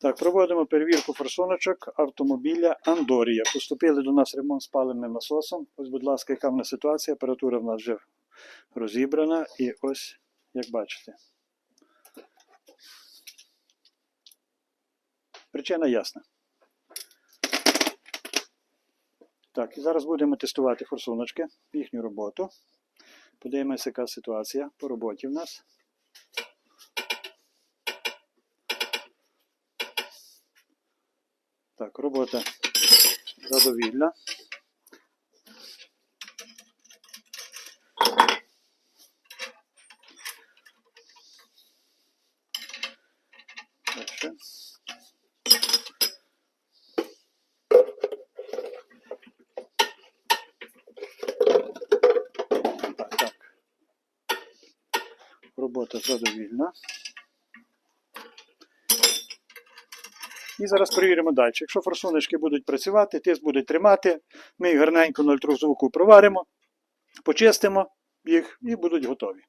Так, проводимо перевірку форсуночок автомобіля Андорія. Поступили до нас ремонт з паливним насосом. Ось, будь ласка, яка в нас ситуація. Апаратура в нас вже розібрана. І ось, як бачите. Причина ясна. Так, і зараз будемо тестувати форсуночки, їхню роботу. Подивимося, яка ситуація по роботі в нас. Так, робота задовільна. Дальше. Так, так. Робота задовільна. І зараз перевіримо далі. Якщо форсуночки будуть працювати, тиск будуть тримати, ми їх гарненько на звуку проваримо, почистимо їх і будуть готові.